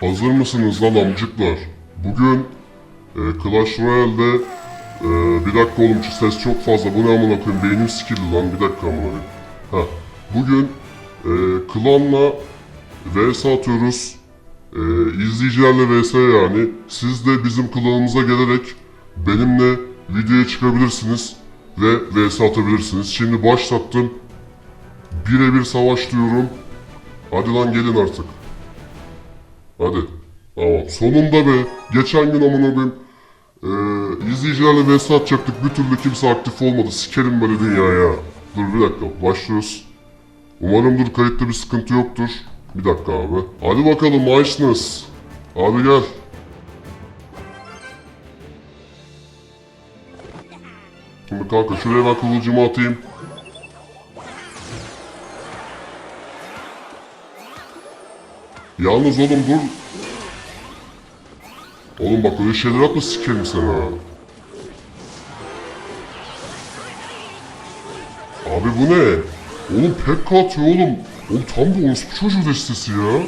Hazır mısınız lan amcıklar? Bugün e, Clash Royale'de e, bir dakika oğlum şu ses çok fazla. Bu ne amına koyayım? Beynim sikildi lan. Bir dakika amına koyayım. Ha. Bugün e, klanla vs atıyoruz. E, izleyicilerle vs yani. Siz de bizim klanımıza gelerek benimle videoya çıkabilirsiniz ve vs atabilirsiniz. Şimdi başlattım. Birebir savaş diyorum. Hadi lan gelin artık. Hadi. Tamam. Sonunda be. Geçen gün amına koyayım. Ee, izleyicilerle vs atacaktık. Bir türlü kimse aktif olmadı. Sikerim böyle dünyaya. Dur bir dakika. Başlıyoruz. Umarım dur kayıtta bir sıkıntı yoktur. Bir dakika abi. Hadi bakalım Maişnes. Abi gel. Şimdi kanka şuraya ben kılıcımı atayım. Yalnız oğlum dur. Oğlum bak öyle şeyler atma sikerim seni ha. Abi bu ne? Oğlum Pekka atıyor oğlum. Oğlum tam bir orospu çocuğu destesi ya.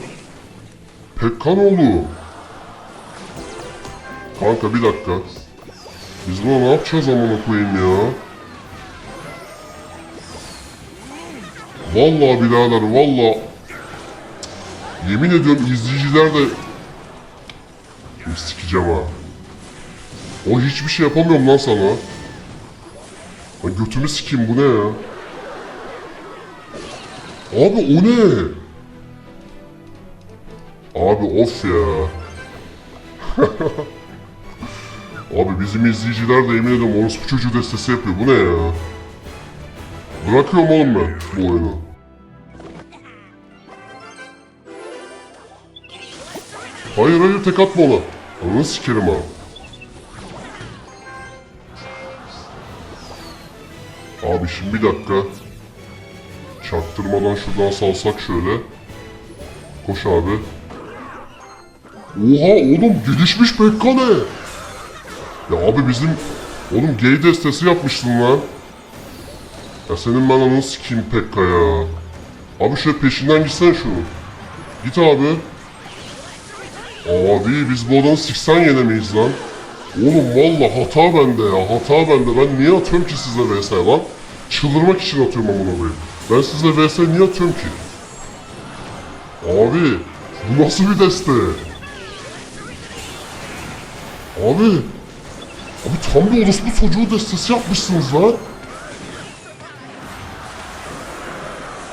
Pekkan oğlu. Kanka bir dakika. Biz buna ne yapacağız amına koyayım ya? Vallahi birader vallahi Yemin ediyorum izleyiciler de Şimdi sikeceğim ha. O hiçbir şey yapamıyorum lan sana. Lan götümü sikeyim bu ne ya? Abi o ne? Abi of ya. Abi bizim izleyiciler de yemin ediyorum orospu çocuğu destesi yapıyor. Bu ne ya? Bırakıyorum oğlum ben bu oyunu. Hayır hayır tek atma ona. Ananı sikerim ha. Abi şimdi bir dakika. Çaktırmadan şuradan salsak şöyle. Koş abi. Oha oğlum gelişmiş Pekka ne? Ya abi bizim oğlum gay destesi yapmıştın lan. Ya senin ben ananı sikeyim Pekka ya. Abi şöyle peşinden gitsene şunu. Git abi. Abi biz bu adamı siksen yenemeyiz lan. Oğlum valla hata bende ya hata bende. Ben niye atıyorum ki size vs lan? Çıldırmak için atıyorum amına koyayım. Ben size vs niye atıyorum ki? Abi bu nasıl bir deste? Abi Abi tam bir orospu çocuğu destesi yapmışsınız lan.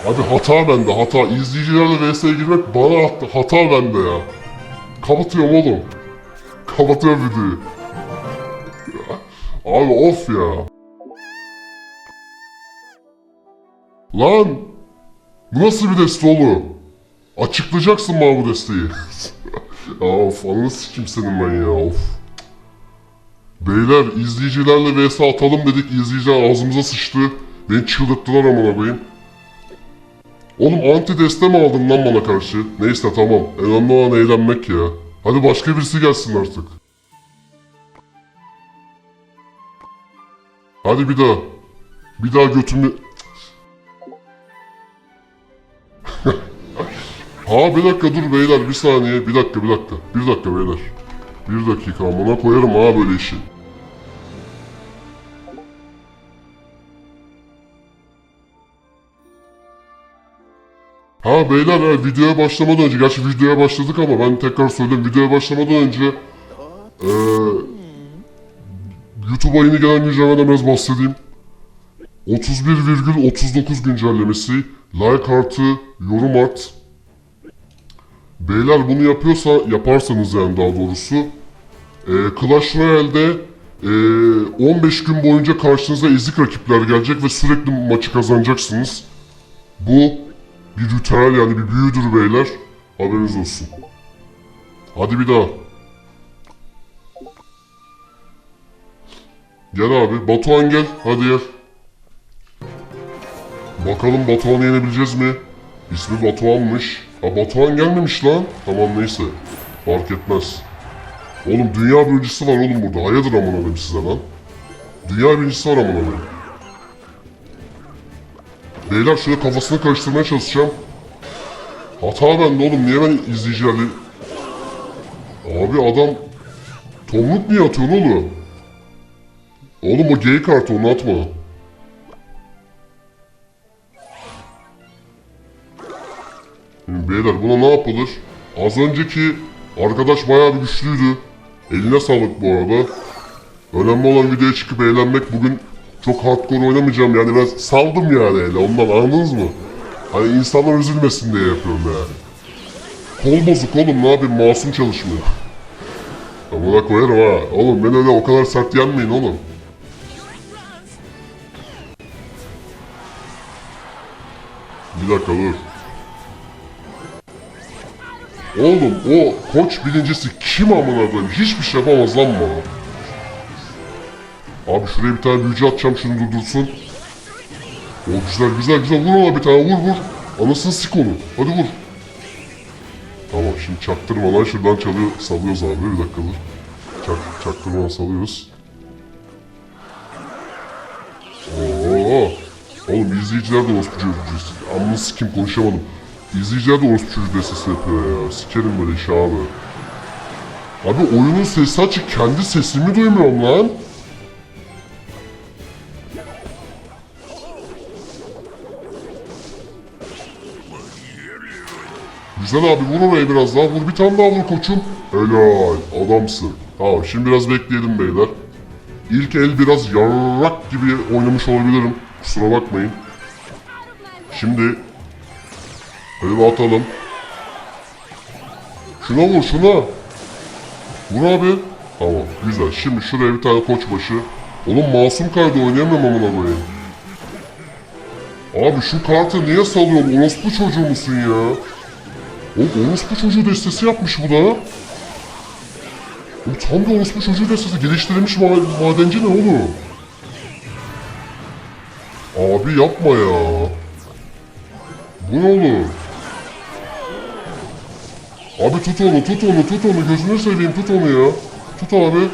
Abi hata bende hata. İzleyicilerle vs'ye girmek bana hata, bende ya. Kapatıyorum oğlum. Kapatıyorum videoyu. Abi of ya. Lan! Bu nasıl bir deste oğlum? Açıklayacaksın bana bu desteği. of ananı sikim senin ben ya of. Beyler izleyicilerle vs atalım dedik izleyiciler ağzımıza sıçtı. Beni çıldırttılar amına koyayım. Oğlum anti deste mi aldın lan bana karşı? Neyse tamam. Önemli olan eğlenmek ya. Hadi başka birisi gelsin artık. Hadi bir daha. Bir daha götümü... ha bir dakika dur beyler bir saniye. Bir dakika bir dakika. Bir dakika beyler. Bir dakika amına koyarım ha böyle işi. Ha beyler ha, videoya başlamadan önce, gerçi videoya başladık ama ben tekrar söyleyeyim videoya başlamadan önce eee YouTube'a yeni gelen güncellemeden biraz bahsedeyim. 31,39 güncellemesi, like artı, yorum art. Beyler bunu yapıyorsa, yaparsanız yani daha doğrusu, eee Clash Royale'de eee 15 gün boyunca karşınıza ezik rakipler gelecek ve sürekli maçı kazanacaksınız. Bu bir ritüel yani bir büyüdür beyler. Haberiniz olsun. Hadi bir daha. Gel abi. Batuhan gel. Hadi gel. Bakalım Batuhan'ı yenebileceğiz mi? İsmi Batuhan'mış. Ha Batuhan gelmemiş lan. Tamam neyse. Fark etmez. Oğlum dünya birincisi var oğlum burada. Hayırdır amına koyayım size lan. Dünya birincisi var amına koyayım. Beyler şöyle kafasını karıştırmaya çalışacağım. Hata bende oğlum. Niye ben izleyicilerle... Abi adam tomruk niye atıyorsun oğlum? Oğlum o gay kartı onu atma. Şimdi beyler buna ne yapılır? Az önceki arkadaş bayağı bir güçlüydü. Eline sağlık bu arada. Önemli olan videoya çıkıp eğlenmek. Bugün çok hardcore oynamayacağım yani biraz saldım yani öyle ondan anladınız mı? Hani insanlar üzülmesin diye yapıyorum yani. Kol bozuk oğlum ne yapayım masum çalışmıyor. Amına koyarım ha. Oğlum ben öyle o kadar sert yenmeyin oğlum. Bir dakika dur. Oğlum o koç birincisi kim amına koyayım? Hiçbir şey yapamaz lan bana. Abi şuraya bir tane büyücü atacağım şunu durdursun. O güzel güzel güzel vur ona bir tane vur vur. Anasını sik onu. Hadi vur. Tamam şimdi çaktırmadan şuradan çalıyor salıyoruz abi bir dakika dur. Çak, çaktırmadan salıyoruz. Oo. Oğlum izleyiciler de orospu çocuğu. Amma sikim konuşamadım. İzleyiciler de orospu çocuğu destesi yapıyor ya. Sikerim böyle işi abi. Abi oyunun sesi açık. Kendi sesimi duymuyorum lan. Güzel abi vur oraya biraz daha vur bir tane daha vur koçum. Helal adamsın. Tamam şimdi biraz bekleyelim beyler. İlk el biraz yarrak gibi oynamış olabilirim. Kusura bakmayın. Şimdi Böyle atalım. Şuna vur şuna. Vur abi. Tamam güzel. Şimdi şuraya bir tane koçbaşı. Oğlum masum kaydı oynayamam amına koyayım. Abi şu kartı niye salıyorsun? Orospu çocuğu musun ya? Oğlum orospu çocuğu destesi yapmış bu da. Oğlum tam bir orospu çocuğu destesi. Geliştirilmiş ma madenci ne oğlum? Abi yapma ya. Bu ne oğlum? Abi tut onu, tut onu, tut onu. Gözünü seveyim, tut onu ya. Tut abi.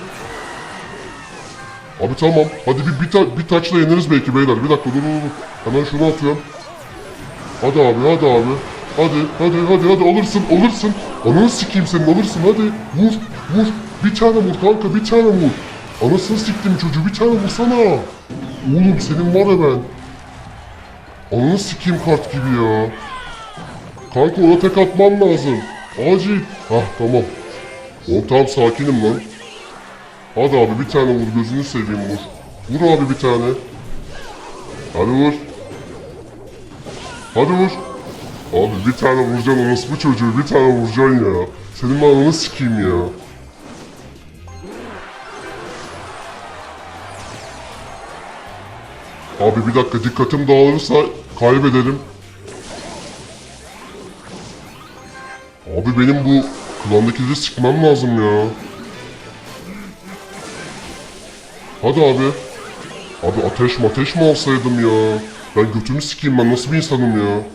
Abi tamam. Hadi bir bir, ta bir taçla yeniriz belki beyler. Bir dakika dur dur dur. Hemen şunu atıyorum. Hadi abi, hadi abi. Hadi, hadi, hadi, hadi alırsın, alırsın. Ananı sikeyim senin, alırsın hadi. Vur, vur. Bir tane vur kanka, bir tane vur. Anasını siktim çocuğu, bir tane vursana. Oğlum senin var ya ben. Ananı sikeyim kart gibi ya. Kanka ona tek atman lazım. Acil. Hah tamam. Oğlum tamam sakinim lan. Hadi abi bir tane vur gözünü seveyim vur. Vur abi bir tane. Hadi vur. Hadi vur. Abi bir tane vuracaksın orospu çocuğu bir tane vuracaksın ya. Senin ben ananı sikeyim ya. Abi bir dakika dikkatim dağılırsa kaybederim. Abi benim bu klandakileri sıkmam lazım ya. Hadi abi. Abi ateş mateş mi alsaydım ya? Ben götümü sikeyim ben nasıl bir insanım ya?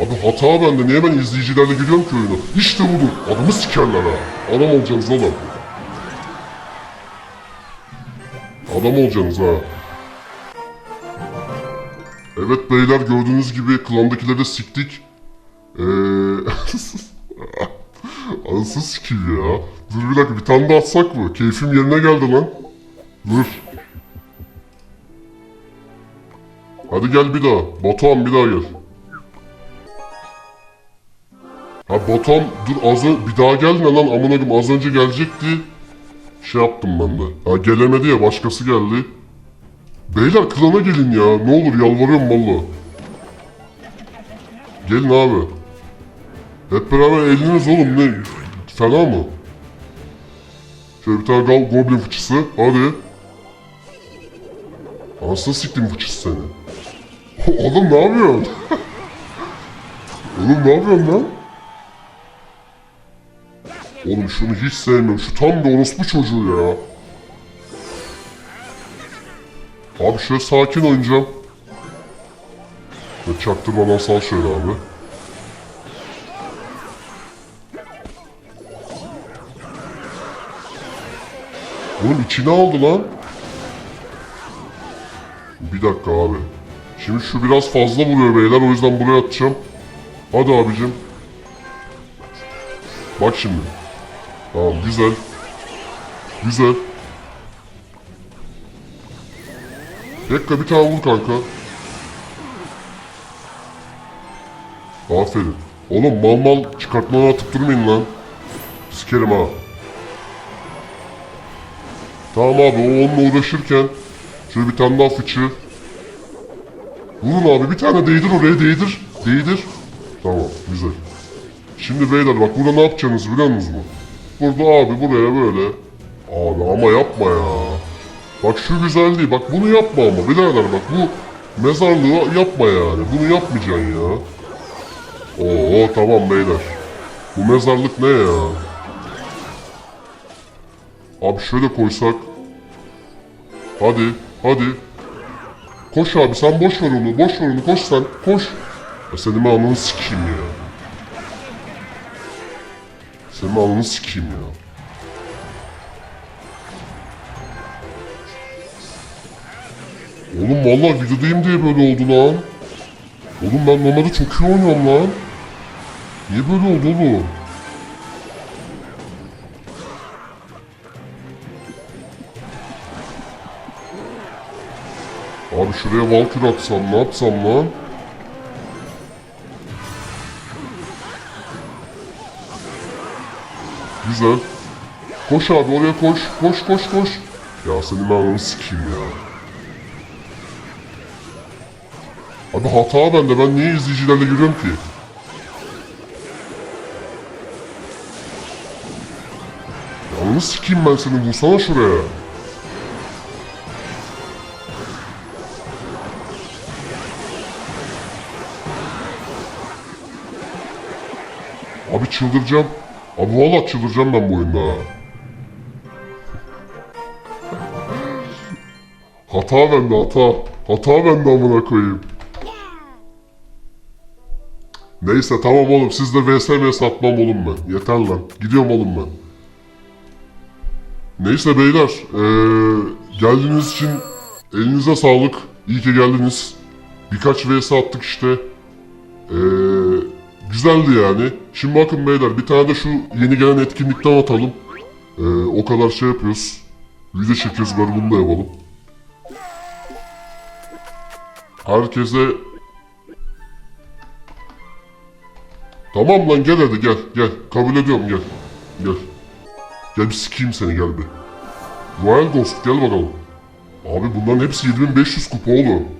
Abi hata bende niye ben izleyicilerle giriyorum ki oyuna? İşte budur. Adamı sikerler ha. Adam olacaksınız oğlum. Adam olacaksınız ha. Evet beyler gördüğünüz gibi klandakileri de siktik. Eee... Anasını sikeyim ya. Dur bir dakika bir tane daha atsak mı? Keyfim yerine geldi lan. Dur. Hadi gel bir daha. Batuhan bir daha gel. Ha Batuhan dur az önce bir daha gelme lan amına koyayım az önce gelecekti. Şey yaptım ben de. Ha gelemedi ya başkası geldi. Beyler klana gelin ya. Ne olur yalvarıyorum valla. Gelin abi. Hep beraber eğleniriz oğlum ne? Fena mı? Şöyle bir tane gal goblin fıçısı. Hadi. Anasını siktim fıçısı seni. oğlum ne yapıyorsun? oğlum ne yapıyorsun lan? Oğlum şunu hiç sevmiyorum. Şu tam bir orospu çocuğu ya. Abi şöyle sakin oynayacağım. Ve çaktırmadan sal şöyle abi. Oğlum içine aldı lan. Bir dakika abi. Şimdi şu biraz fazla vuruyor beyler o yüzden buraya atacağım. Hadi abicim. Bak şimdi. Tamam güzel. Güzel. Bekle bir tane vur kanka. Aferin. Oğlum mal mal çıkartmaları atıp durmayın lan. Sikerim ha. Tamam abi o onunla uğraşırken şöyle bir tane daha fıçı. Vurun abi bir tane değdir oraya değdir. Değdir. Tamam güzel. Şimdi beyler bak burada ne yapacaksınız biliyor musunuz? Burada abi buraya böyle. Abi ama yapma ya. Bak şu güzel değil. Bak bunu yapma ama birader bak bu mezarlığı yapma yani. Bunu yapmayacaksın ya. Oo tamam beyler. Bu mezarlık ne ya? Abi şöyle koysak. Hadi, hadi. Koş abi sen boş ver onu, boş ver onu, koş sen, koş. Ya senin ben ananı sikeyim ya. Senin ananı sikeyim ya. Oğlum vallahi videodayım diye böyle oldu lan. Oğlum ben normalde çok iyi oynuyorum lan. Niye böyle oldu oğlum? Abi şuraya Valkyrie atsam ne yapsam lan? Güzel. Koş abi oraya koş. Koş koş koş. Ya senin ben sikeyim ya. Abi hata bende. Ben niye izleyicilerle giriyorum ki? Ya onu sikeyim ben seni. Vursana şuraya. Abi çıldıracağım. Abi valla çıldıracağım ben bu oyunda. ha. hata bende hata. Hata bende amına koyayım. Neyse tamam oğlum siz de vs vs atmam oğlum ben. Yeter lan. Gidiyorum oğlum ben. Neyse beyler. eee, geldiğiniz için elinize sağlık. İyi ki geldiniz. Birkaç vs attık işte. Güzeldi yani. Şimdi bakın beyler bir tane de şu yeni gelen etkinlikten atalım. Ee, o kadar şey yapıyoruz. Video çekiyoruz bari bunu da yapalım. Herkese... Tamam lan gel hadi gel gel. Kabul ediyorum gel. Gel. Gel bir sikeyim seni gel bir. Royal Ghost gel bakalım. Abi bunların hepsi 7500 kupa oğlum.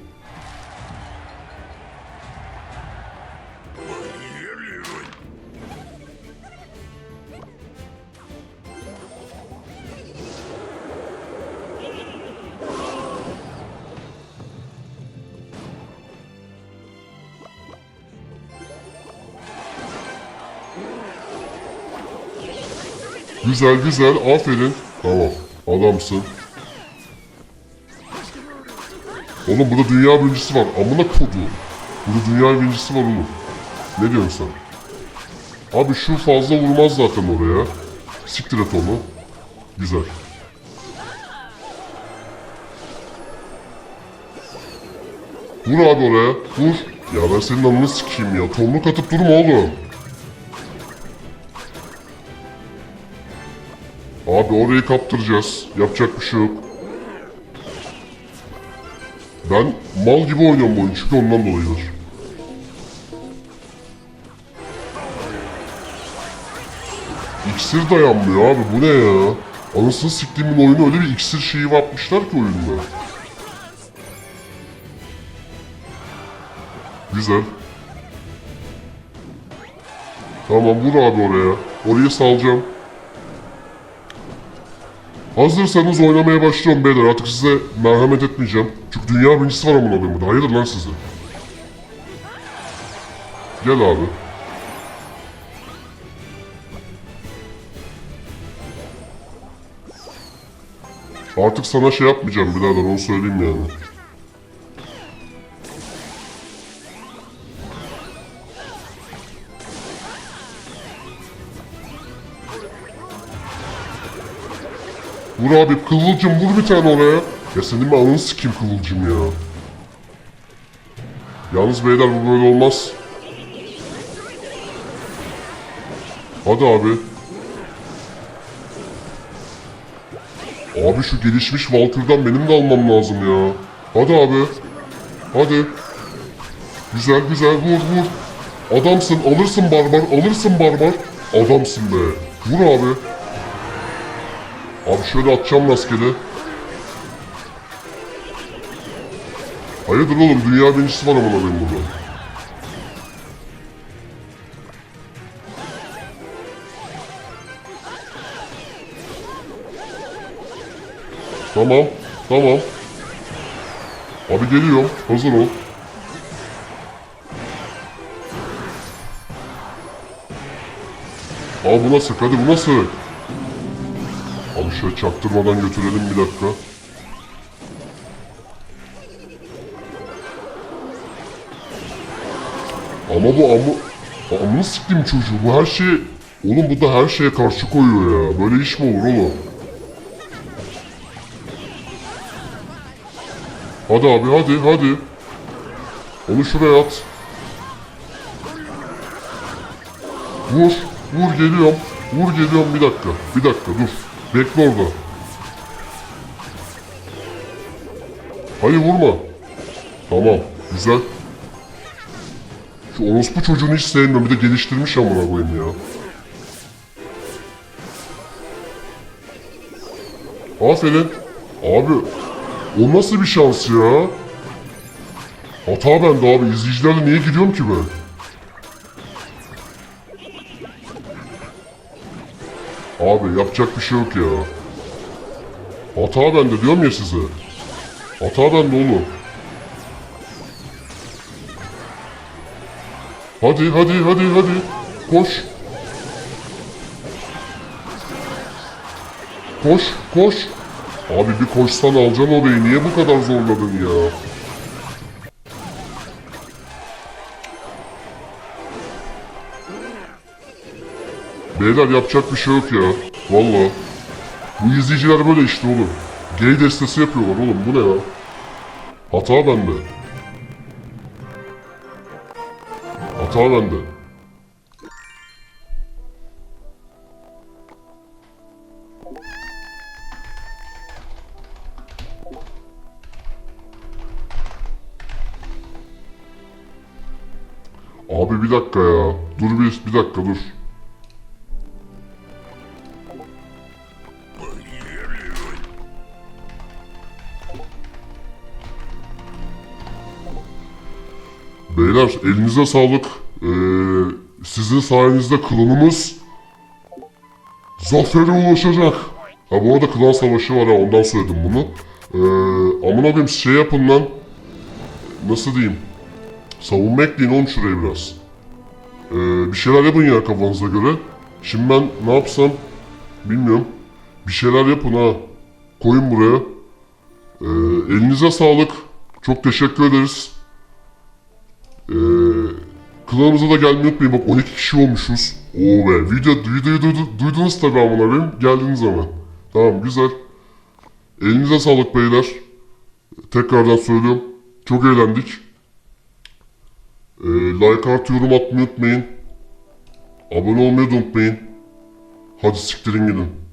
Güzel güzel aferin. Tamam adamsın. Oğlum burada dünya birincisi var. Amına kodu. Burada dünya birincisi var oğlum. Ne diyorsun sen? Abi şu fazla vurmaz zaten oraya. Siktir et onu. Güzel. Vur abi oraya. Vur. Ya ben senin anını sikeyim ya. Tomruk atıp durma oğlum. Abi orayı kaptıracağız. Yapacak bir şey yok. Ben mal gibi oynuyorum bu oyunu çünkü ondan dolayıdır. İksir dayanmıyor abi bu ne ya? Anasını siktiğimin oyunu öyle bir iksir şeyi yapmışlar ki oyunda. Güzel. Tamam vur abi oraya. Orayı salacağım. Hazırsanız oynamaya başlıyorum beyler. Artık size merhamet etmeyeceğim. Çünkü dünya birincisi var amına koyayım burada. Hayırdır lan size? Gel abi. Artık sana şey yapmayacağım birader onu söyleyeyim yani. Vur abi kıvılcım vur bir tane oraya. Ya senin ben ananı sikeyim kıvılcım ya. Yalnız beyler bu böyle olmaz. Hadi abi. Abi şu gelişmiş Valkyrie'den benim de almam lazım ya. Hadi abi. Hadi. Güzel güzel vur vur. Adamsın alırsın barbar alırsın barbar. Adamsın be. Vur abi. Abi şöyle atacağım rastgele. Hayırdır oğlum dünya birincisi var ama benim burada. Tamam, tamam. Abi geliyor, hazır ol. Abi bu nasıl? Hadi bu nasıl? Şöyle çaktırmadan götürelim bir dakika. Ama bu amı... Amını siktim çocuğu. Bu her şey... Oğlum bu da her şeye karşı koyuyor ya. Böyle iş mi olur oğlum? Hadi abi hadi hadi. Onu şuraya at. Vur. Vur geliyorum. Vur geliyorum bir dakika. Bir dakika dur. Bekle orada. Hayır vurma. Tamam. Güzel. Şu orospu çocuğunu hiç sevmiyorum. Bir de geliştirmiş amına koyayım ya. Aferin. Abi o nasıl bir şans ya? Hata bende abi. İzleyicilerle niye giriyorum ki ben? Abi yapacak bir şey yok ya. Hata bende diyorum ya size. Hata bende oğlum. Hadi hadi hadi hadi. Koş. Koş koş. Abi bir koşsan alacaksın orayı. Niye bu kadar zorladın ya? Beyler yapacak bir şey yok ya. Valla. Bu izleyiciler böyle işte oğlum. Gay destesi yapıyorlar oğlum. Bu ne ya? Hata bende. Hata bende. Abi bir dakika ya. Dur bir, bir dakika dur. Beyler elinize sağlık. Ee, sizin sayenizde klanımız zafere ulaşacak. Ha bu arada klan savaşı var ha ondan söyledim bunu. Ee, amına koyayım şey yapın lan. Nasıl diyeyim? Savunma ekleyin oğlum şuraya biraz. Ee, bir şeyler yapın ya kafanıza göre. Şimdi ben ne yapsam bilmiyorum. Bir şeyler yapın ha. Koyun buraya. Ee, elinize sağlık. Çok teşekkür ederiz. Klanımıza da gelmeyi unutmayın. Bak 12 kişi olmuşuz. Oo be. Video, videoyu duydu, duydunuz tabi amına koyayım. Geldiniz ama. Tamam güzel. Elinize sağlık beyler. Tekrardan söylüyorum. Çok eğlendik. Ee, like artı yorum atmayı unutmayın. Abone olmayı da unutmayın. Hadi siktirin gidin.